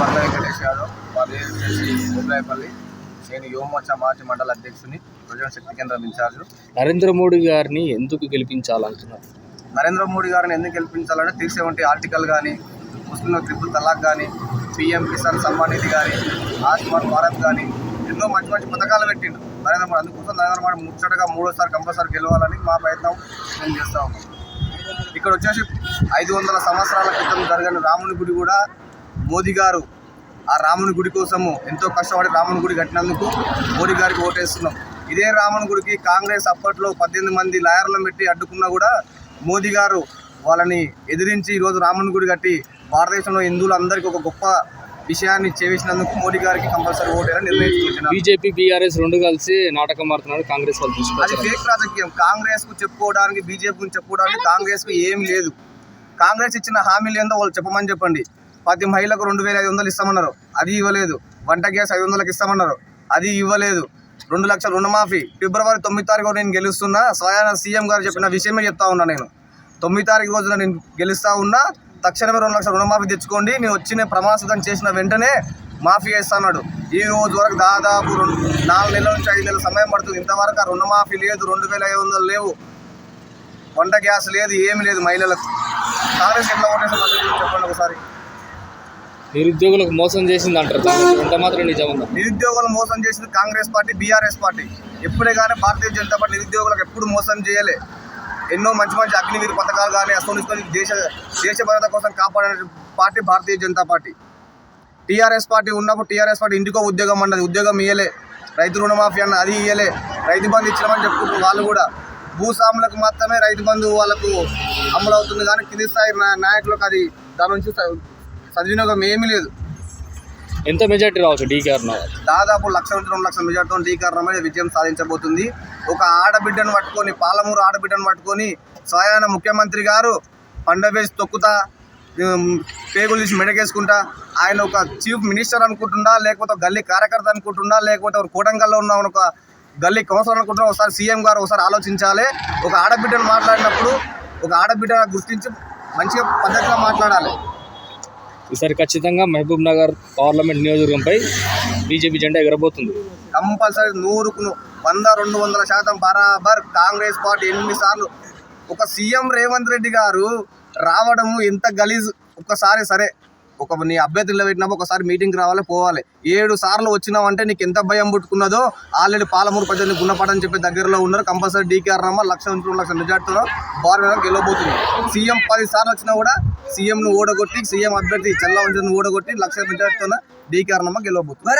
వర్ల వెంకటేష్ యాదవ్ మాది వచ్చేసి ఉబ్రాయపల్లి నేను యువమోర్చా మాజీ మండల అధ్యక్షుని ప్రజల శక్తి కేంద్రం ఇన్ఛార్జ్. నరేంద్ర మోడీ గారిని ఎందుకు గెలిపించాలంటున్నారు? నరేంద్ర మోడీ గారిని ఎందుకు గెలిపించాలంటే త్రీ సెవెంటీ ఆర్టికల్ కానీ ముస్లిం ట్రిపుల్ తలాక్ కానీ పిఎం కిసాన్ సమ్మాన్ నిధి కానీ ఆయుష్మాన్ భారత్ కానీ ఎన్నో మంచి మంచి పథకాలు పెట్టిండు నరేంద్ర మోడీ అందుకోసం నరేంద్ర మోడీ ముచ్చటగా మూడోసారి కంపల్సరీ గెలవాలని మా ప్రయత్నం మేము చేస్తా ఉన్నాం. ఇక్కడ వచ్చేసి ఐదు వందల సంవత్సరాల క్రితం జరిగిన రాముని గుడి కూడా మోదీ గారు ఆ రాముని గుడి కోసము ఎంతో కష్టపడి రాముని గుడి కట్టినందుకు మోడీ గారికి ఓటేస్తున్నాం. ఇదే రాముని గుడికి కాంగ్రెస్ అప్పట్లో పద్దెనిమిది మంది లాయర్లను పెట్టి అడ్డుకున్నా కూడా మోదీ గారు వాళ్ళని ఎదిరించి ఈరోజు రాముని గుడి కట్టి భారతదేశంలో హిందువులందరికీ ఒక గొప్ప విషయాన్ని చేసినందుకు మోడీ గారికి కంపల్సరీ ఓటేయాలని నిర్ణయించుకుంటున్నాం. బీజేపీ బీఆర్ఎస్ రెండు కలిసి నాటకం ఆడుతున్నారు కాంగ్రెస్ వాళ్ళు అది ఫేక్ రాజకీయం. కాంగ్రెస్కు చెప్పుకోవడానికి బీజేపీకి చెప్పుకోవడానికి కాంగ్రెస్కు ఏం లేదు. కాంగ్రెస్ ఇచ్చిన హామీలు ఏందో వాళ్ళు చెప్పమని చెప్పండి. ప్రతి మహిళకు రెండు వేల ఐదు వందలు ఇస్తామన్నారు. అది ఇవ్వలేదు. వంట గ్యాస్ ఐదు వందలకు ఇస్తామన్నారు. అది ఇవ్వలేదు. రెండు లక్షల రుణమాఫీ. ఫిబ్రవరి తొమ్మిది తారీఖు నేను గెలుస్తున్నా. స్వయాన సీఎం గారు చెప్పిన విషయమే చెప్తా ఉన్నా నేను. తొమ్మిది తారీఖు రోజున నేను గెలుస్తా ఉన్నా. తక్షణమే రెండు లక్షల రుణమాఫీ తెచ్చుకోండి. నేను వచ్చిన ప్రమాదం చేసిన వెంటనే మాఫీ చేస్తాడు ఈ రోజు వరకు దాదాపు రెండు నాలుగు నెలల నుంచి ఐదు నెలల సమయం పడుతుంది. ఇంతవరకు ఆ రుణమాఫీ లేదు. రెండు వేల ఐదు వందలు లేవు. వంట గ్యాస్ లేదు. ఏమీ లేదు మహిళలకు. కాంగ్రెస్ ఎట్లా ఓటేసిన చెప్పండి ఒకసారి. నిరుద్యోగులకు మోసం చేసింది అంటారు ఎంత మాత్రం నిజం నిరుద్యోగులు మోసం చేసింది కాంగ్రెస్ పార్టీ బీఆర్ఎస్ పార్టీ. ఎప్పుడే కానీ భారతీయ జనతా పార్టీ నిరుద్యోగులకు ఎప్పుడు మోసం చేయలే. ఎన్నో మంచి మంచి అగ్నివీరు పథకాలు కానీ అసలు దేశ దేశ భద్రత కోసం కాపాడే party Bharatiya Janata party. TRS party ఉన్నప్పుడు టీఆర్ఎస్ పార్టీ ఇంటికో ఉద్యోగం అన్నది ఉద్యోగం ఇయ్యలే. రైతు రుణమాఫీ అన్న అది ఇయ్యలే. రైతు బంధు ఇచ్చినామని చెప్పుకుంటారు వాళ్ళు కూడా భూస్వాములకు మాత్రమే రైతు బంధు వాళ్ళకు అమలు అవుతుంది కానీ కింది స్థాయి నాయకులకు అది దాని నుంచి సద్వినియోగం ఏమీ లేదు. ఎంత మెజార్టీ రావచ్చు డీకేఆర్ దాదాపు లక్ష నుంచి రెండు లక్షల మెజార్టీతో టీకారణమైన విజయం సాధించబోతుంది. ఒక ఆడబిడ్డను పట్టుకొని పాలమూరు ఆడబిడ్డను పట్టుకొని స్వయాన ముఖ్యమంత్రి గారు పండవేసి తొక్కుతా పేగులు తీసి మెడకేసుకుంటా ఆయన ఒక చీఫ్ మినిస్టర్ అనుకుంటుండా లేకపోతే ఒక గల్లీ కార్యకర్త అనుకుంటుండా లేకపోతే ఒక కోటంగల్లో ఉన్న ఒక గల్లీ కౌన్సిలర్ అనుకుంటున్నా ఒకసారి సీఎం గారు ఒకసారి ఆలోచించాలి. ఒక ఆడబిడ్డను మాట్లాడినప్పుడు ఒక ఆడబిడ్డ గుర్తించి మంచిగా పద్ధతిగా మాట్లాడాలి. ఈసారి ఖచ్చితంగా మహబూబ్ నగర్ పార్లమెంట్ నియోజకవర్గంపై బీజేపీ జెండా ఎగరబోతుంది. కంపల్సరీ నూరుకు వంద రెండు వందల శాతం బరాబర్ కాంగ్రెస్ పార్టీ ఎనిమిది సార్లు ఒక సీఎం రేవంత్ రెడ్డి గారు రావడము ఎంత గలీజ్. ఒక్కసారి సరే. ఒక నీ అభ్యర్థులు పెట్టినప్పుడు ఒకసారి మీటింగ్కి రావాలి పోవాలి. ఏడు సార్లు వచ్చినావంటే నీకు ఎంత భయం పుట్టుకున్నదో ఆల్రెడీ పాలమూరు ప్రజలు గుణపడని చెప్పి దగ్గరలో ఉన్నారు. కంపల్సరీ డీకేఆర్ రమ్మ లక్ష రెండు లక్షల మెజార్టీతో భారీ గెలవబోతుంది. సీఎం పది సార్లు వచ్చినా కూడా సీఎంను ఓడగొట్టి సీఎం అభ్యర్థి చల్లవంజను ఓడగొట్టి లక్ష మెజార్టీతో డీకేఆర్ రమ్మ గెలవబోతుంది.